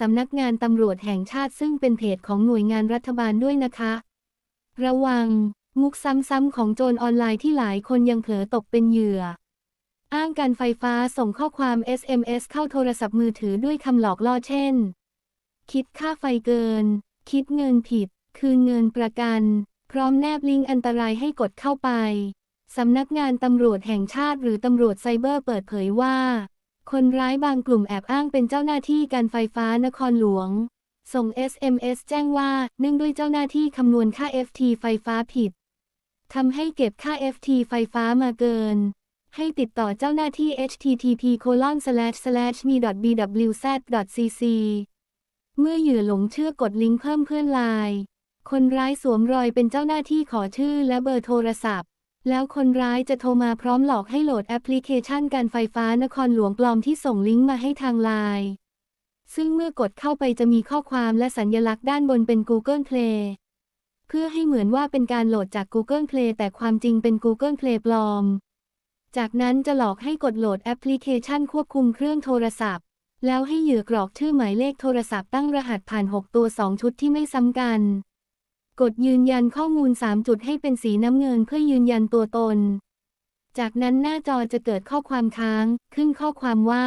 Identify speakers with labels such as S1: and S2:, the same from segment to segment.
S1: สำนักงานตำรวจแห่งชาติซึ่งเป็นเพจของหน่วยงานรัฐบาลด้วยนะคะ ระวัง มุกซ้ำๆของโจรออนไลน์ที่หลายคนยังเผลอตกเป็นเหยื่อ อ้างการไฟฟ้าส่งข้อความ SMS เข้าโทรศัพท์มือถือด้วยคำหลอกล่อเช่น คิดค่าไฟเกิน คิดเงินผิด คืนเงินประกัน พร้อมแนบลิงก์อันตรายให้กดเข้าไป สำนักงานตำรวจแห่งชาติหรือตำรวจไซเบอร์เปิดเผยว่า คนร้ายบางกลุ่มแอบอ้างเป็นเจ้าหน้าที่การไฟฟ้านครหลวง ส่ง SMS แจ้งว่าเนื่องด้วยเจ้าหน้าที่คำนวณค่า FT ไฟฟ้าผิดทำให้เก็บค่า FT ไฟฟ้ามาเกิน ให้ติดต่อเจ้าหน้าที่ http me bwz cc เมื่อเหยื่อหลงเชื่อกดลิงก์เพิ่มเพื่อนไลน์คนร้ายสวมรอยเป็นเจ้าหน้าที่ขอชื่อและเบอร์โทรศัพท์ แล้วคนร้ายจะโทรมาพร้อมหลอกให้โหลดแอปพลิเคชันการไฟฟ้านครหลวงปลอมที่ส่งลิงก์มาให้ทางไลน์ซึ่งเมื่อกดเข้าไปจะมีข้อความและสัญลักษณ์ด้านบนเป็น Google Play เพื่อให้เหมือนว่าเป็นการโหลดจาก Google Play แต่ความจริงเป็น Google Play ปลอม จากนั้นจะหลอกให้กดโหลดแอปพลิเคชันควบคุมเครื่องโทรศัพท์ แล้วให้เหยื่อกรอกชื่อหมายเลขโทรศัพท์ตั้งรหัสผ่าน 6 ตัว 2 ชุดที่ไม่ซ้ำกัน กดยืนยันข้อมูล 3 จุดให้เป็นสีน้ำเงินเพื่อยืนยันตัวตน จากนั้นหน้าจอจะเกิดข้อความค้าง ขึ้นข้อความว่า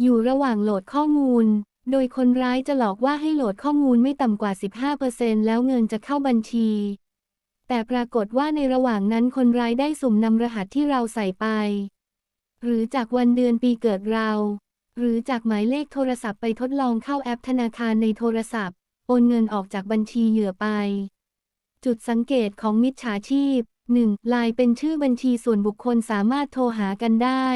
S1: อยู่ระหว่างโหลดข้อมูล โดยคนร้ายจะหลอกว่าให้โหลดข้อมูลไม่ต่ำกว่า 15%แล้วเงินจะเข้าบัญชี แต่ปรากฏว่าในระหว่างนั้นคนร้ายได้สุ่มนำรหัสที่เราใส่ไป หรือจากวันเดือนปีเกิดเรา หรือจากหมายเลขโทรศัพท์ไปทดลองเข้าแอปธนาคารในโทรศัพท์ โอนเงินออกจากบัญชีเหยื่อไป จุดสังเกตของมิจฉาชีพ 1. ลายเป็นชื่อบัญชีส่วนบุคคลสามารถโทรหากันได้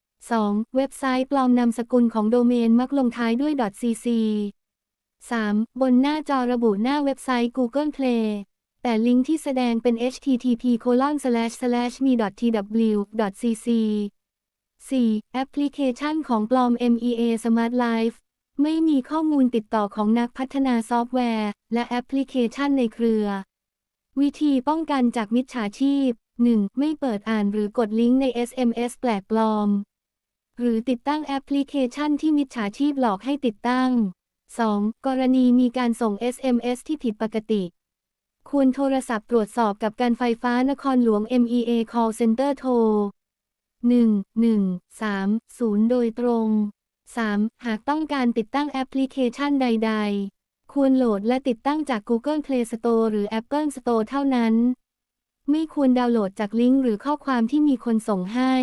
S1: 2. เว็บไซต์ปลอมนามสกุลของโดเมนมักลงท้ายด้วย .cc 3. บนหน้าจอระบุหน้าเว็บไซต์ Google Play แต่ลิงก์ที่แสดงเป็น http colon slash slash me tw cc 4. แอปพลิเคชันของปลอม MEA Smart Life ไม่มีข้อมูลติดต่อของนักพัฒนาซอฟต์แวร์ และแอปพลิเคชันในเครือ วิธีป้องกันจากมิจฉาชีพ 1. ไม่เปิดอ่านหรือกดลิงก์ใน SMS แปลกปลอม หรือติดตั้งแอปพลิเคชันที่มิจฉาชีพหลอกให้ติดตั้ง 2. กรณีมีการส่ง SMS ที่ผิดปกติ ควรโทรศัพท์ตรวจสอบกับการไฟฟ้านครหลวง MEA Call Center โทร 1130 โดยตรง 3. หากต้องการติดตั้งแอปพลิเคชันใด ๆ ควรโหลดและติดตั้งจาก Google Play Store หรือ Apple Store เท่านั้น ไม่ควรดาวน์โหลดจากลิงก์หรือข้อความที่มีคนส่งให้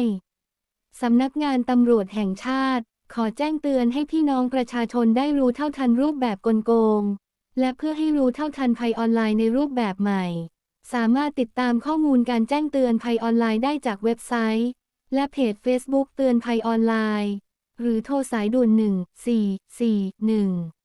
S1: สำนักงานตำรวจแห่งชาติ ขอแจ้งเตือนให้พี่น้องประชาชนได้รู้เท่าทันรูปแบบกลโกง และเพื่อให้รู้เท่าทันภัยออนไลน์ในรูปแบบใหม่ สามารถติดตามข้อมูลการแจ้งเตือนภัยออนไลน์ได้จากเว็บไซต์ และเพจ Facebook เตือนภัยออนไลน์ หรือโทรสายด่วน 1441